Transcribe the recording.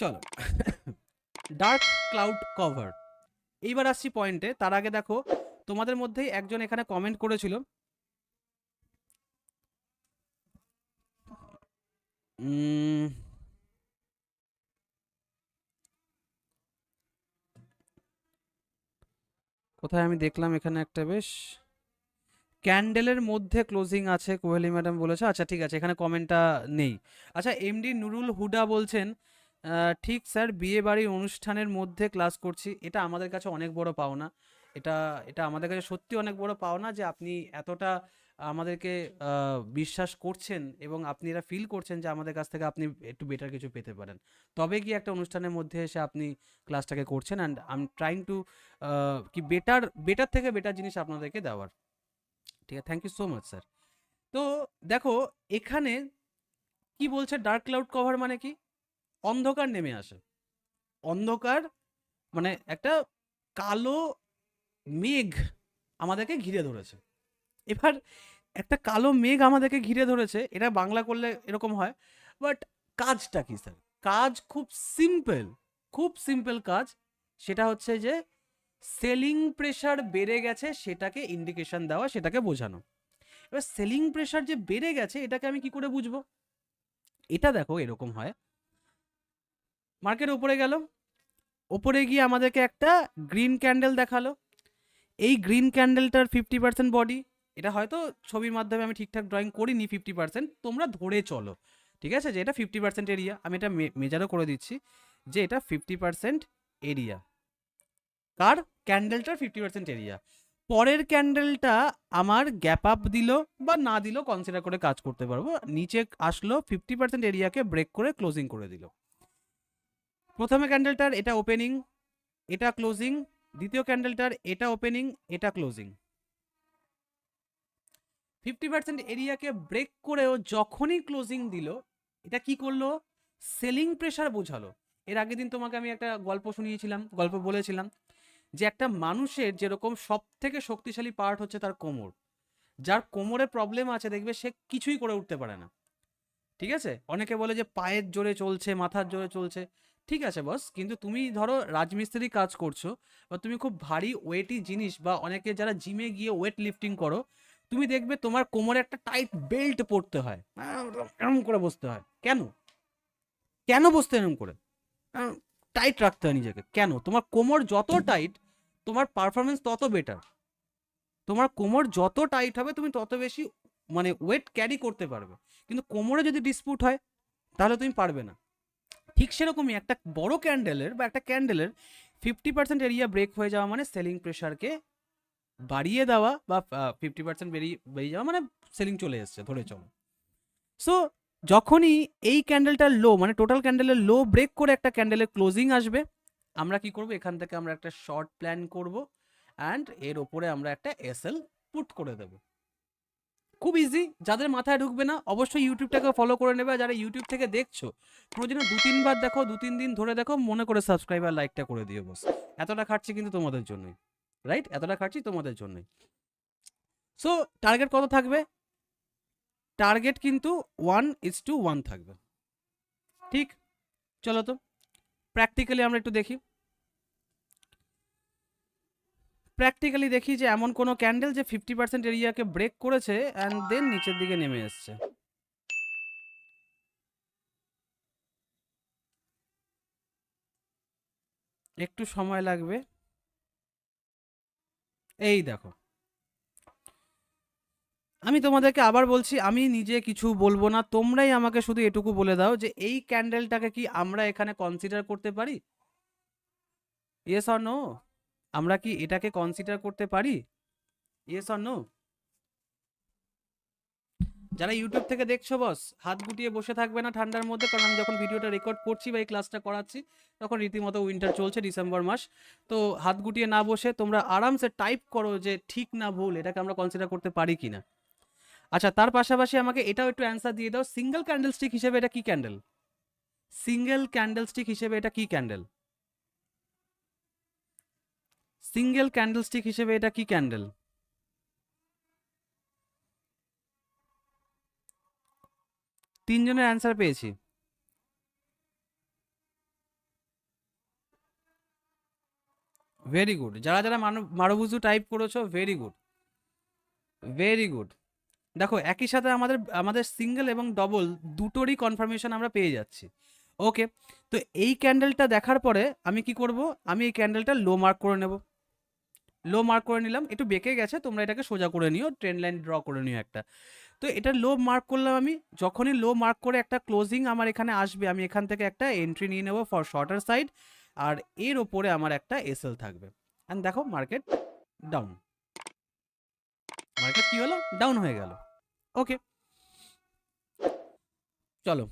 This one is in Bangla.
চলো। ডার্ক ক্লাউড কভার এইবার আসছি পয়েন্টে তার আগে দেখো, তোমাদের মধ্যেই একজন এখানে কমেন্ট করেছিল। কোথায় আমি দেখলাম এখানে একটা বেশ? ক্যান্ডেলের মধ্যে ক্লোজিং আছে, কোহেলি ম্যাডাম বলেছে। আচ্ছা ঠিক আছে, এখানে কমেন্টটা নেই। আচ্ছা এমডি নুরুল হুডা বলছেন ঠিক স্যার বিয়ে বাড়ির অনুষ্ঠানের মধ্যে ক্লাস করছি। এটা আমাদের কাছে অনেক বড় পাওনা। এটা এটা আমাদের কাছে সত্যি অনেক বড় পাওনা যে আপনি এতটা আমাদেরকে বিশ্বাস করছেন এবং আপনি এটা ফিল করছেন যে আমাদের কাছ থেকে আপনি একটু বেটার কিছু পেতে পারেন। তবে কি একটা অনুষ্ঠানের মধ্যে এসে আপনি ক্লাসটাকে করছেন and I am trying to কি বেটার বেটার থেকে বেটার জিনিস আপনাদেরকে দেওয়ার। ঠিক আছে thank you so much sir তো দেখো, এখানে কি বলছে ডার্ক ক্লাউড কভার মানে কি? অন্ধকার নেমে আসে। অন্ধকার মানে একটা কালো মেঘ আমাদেরকে ঘিরে ধরেছে। এবার একটা কালো মেঘ আমাদেরকে ঘিরে ধরেছে, এটা বাংলা করলে এরকম হয় বাট কাজটা কি স্যার কাজ খুব সিম্পল খুব সিম্পল কাজ, সেটা হচ্ছে যে সেলিং প্রেশার বেড়ে গেছে, সেটাকে ইন্ডিকেশন দেওয়া, সেটাকে বোঝানো। এবার সেলিং প্রেশার যে বেড়ে গেছে, এটাকে আমি কি করে বুঝব? এটা দেখো এরকম হয় মার্কেট উপরে গেল। ওপরে গিয়ে আমাদেরকে একটা গ্রিন ক্যান্ডেল দেখাল। এই গ্রিন ক্যান্ডেলটার ফিফটি পার্সেন্ট বডি এটা হয়তো ছবির মাধ্যমে আমি ঠিকঠাক ড্রয়িং করিনি ফিফটি পার্সেন্ট তোমরা ধরে চলো। ঠিক আছে? যে এটা ফিফটি পার্সেন্ট এরিয়া আমি এটা মেজারও করে দিচ্ছি যে এটা ফিফটি পার্সেন্ট এরিয়া কার? ক্যান্ডেলটার ফিফটি পার্সেন্ট এরিয়া পরের ক্যান্ডেলটা আমার গ্যাপ আপ দিল বা না দিল কনসিডার করে কাজ করতে পারব। নিচে আসলো ফিফটি পার্সেন্ট এরিয়াকে ব্রেক করে ক্লোজিং করে দিল। প্রথমে ক্যান্ডেলটার এটা ওপেনিং এটা ক্লোজিং দ্বিতীয় ক্যান্ডেলটার এটা ওপেনিং এটা ক্লোজিং ফিফটি পার্সেন্ট এরিয়াকে ব্রেক করেও যখনই ক্লোজিং দিল, এটা কি করল? সেলিং প্রেশার বোঝালো। এর আগের দিন তোমাকে আমি একটা গল্প শুনিয়েছিলাম, গল্প বলেছিলাম যে একটা মানুষের যেরকম সব থেকে শক্তিশালী পার্ট হচ্ছে তার কোমর। যার কোমরে প্রবলেম আছে, দেখবে সে কিছুই করে উঠতে পারে না। ঠিক আছে? অনেকে বলে যে পায়ের জোরে চলছে, মাথার জোরে চলছে। ঠিক আছে বস কিন্তু তুমি ধরো রাজমিস্ত্রি কাজ করছ বা তুমি খুব ভারী ওয়েটি জিনিস বা অনেকে যারা জিমে গিয়ে ওয়েট লিফটিং করো, তুমি দেখবে তোমার কোমরে একটা টাইট বেল্ট পরতে হয়। এরকম করে বসতে হয়। কেন? কেন বসতে এরকম করে? টাইট রাখতে হয় নিজেকে। কেন? তোমার কোমর যত টাইট তোমার পারফরমেন্স তত বেটার তোমার কোমর যত টাইট হবে, তুমি তত বেশি মানে ওয়েট ক্যারি করতে পারবে। কিন্তু কোমরে যদি ডিসপুট হয়, তাহলে তুমি পারবে না। ঠিক সেরকমই একটা বড় ক্যান্ডেলের বা একটা ক্যান্ডেলের ফিফটি পার্সেন্ট এরিয়া ব্রেক হয়ে যাওয়া মানে সেলিং প্রেশারকে বাড়িয়ে দেওয়া বা ফিফটি পার্সেন্ট বেরিয়ে বেরিয়ে যাওয়া মানে সেলিং চলে এসছে, ধরে চলো। সো যখনই এই ক্যান্ডেলটার লো মানে টোটাল ক্যান্ডেলের লো ব্রেক করে একটা ক্যান্ডেলের ক্লোজিং আসবে, আমরা কি করব? এখান থেকে আমরা একটা শর্ট প্ল্যান করব অ্যান্ড এর ওপরে আমরা একটা এসএল পুট করে দেব। খুব ইজি যাদের মাথায় ঢুকবে না, অবশ্যই ইউটিউবটাকে ফলো করে নেবে। যারা ইউটিউব থেকে দেখছ প্রয়োজনে দু তিনবার দেখো দু তিন দিন ধরে দেখো, মনে করে সাবস্ক্রাইব আর লাইকটা করে দিও বস এতটা খাটছি কিন্তু তোমাদের জন্যই রাইট এতটা খাটছি তোমাদের জন্যই। সো টার্গেট কত থাকবে? টার্গেট কিন্তু ওয়ান ইজ টু ওয়ান থাকবে। ঠিক? চলো তো প্র্যাকটিক্যালি আমরা একটু দেখি। প্র্যাকটিক্যালি দেখি যে এমন কোনো ক্যান্ডেল যে ফিফটি পার্সেন্ট এরিয়াকে ব্রেক করেছে অ্যান্ড দেন নিচের দিকে নেমে এসছে। একটু সময় লাগবে। এই দেখো। আমি তোমাদেরকে আবার বলছি, আমি নিজে কিছু বলব না, তোমরাই আমাকে শুধু এটুকু বলে দাও যে এই ক্যান্ডেলটাকে কি আমরা এখানে কনসিডার করতে পারি? ইয়েস অর নো আমরা কি এটাকে কনসিডার করতে পারি? ইয়েস অর নো যারা ইউটিউব থেকে দেখছ বস হাত গুটিয়ে বসে থাকবে না ঠান্ডার মধ্যে, কারণ আমি যখন ভিডিওটা রেকর্ড করছি বা এই ক্লাসটা করাচ্ছি, তখন রীতিমতো উইন্টার চলছে ডিসেম্বর মাস। তো হাত গুটিয়ে না বসে তোমরা আরামসে টাইপ করো যে ঠিক না ভুল, এটাকে আমরা কনসিডার করতে পারি কি না আচ্ছা তার পাশাপাশি আমাকে এটাও একটু অ্যান্সার দিয়ে দাও সিঙ্গেল ক্যান্ডেল স্টিক হিসেবে এটা কি ক্যান্ডেল সিঙ্গেল ক্যান্ডেল স্টিক হিসেবে এটা কি ক্যান্ডেল সিঙ্গেল ক্যান্ডেলস্টিক হিসেবে এটা কি ক্যান্ডেল? তিনজনের অ্যান্সার পেয়েছি। ভেরি গুড যারা যারা মারুবুজু টাইপ করেছ ভেরি গুড ভেরি গুড দেখো, একই সাথে আমাদের আমাদের সিঙ্গেল এবং ডবল দুটোরই কনফার্মেশন আমরা পেয়ে যাচ্ছি। ওকে তো এই ক্যান্ডেলটা দেখার পরে আমি কি করব? আমি এই ক্যান্ডেলটা লো মার্ক করে নেব। লো মার্ক করে নিলাম, একটু বেঁকে গেছে, তোমরা এটাকে সোজা করে নিও ট্রেন লাইন ড্র করে নিও একটা। তো এটা লো মার্ক করলাম আমি, যখনই লো মার্ক করে একটা ক্লোজিং আমার এখানে আসবে, আমি এখান থেকে একটা এন্ট্রি নিয়ে নেব ফর শর্টার সাইড আর এর ওপরে আমার একটা এসএল থাকবে। অ্যান্ড দেখো মার্কেট ডাউন মার্কেট কি হলো? ডাউন হয়ে গেল। ওকে চলো।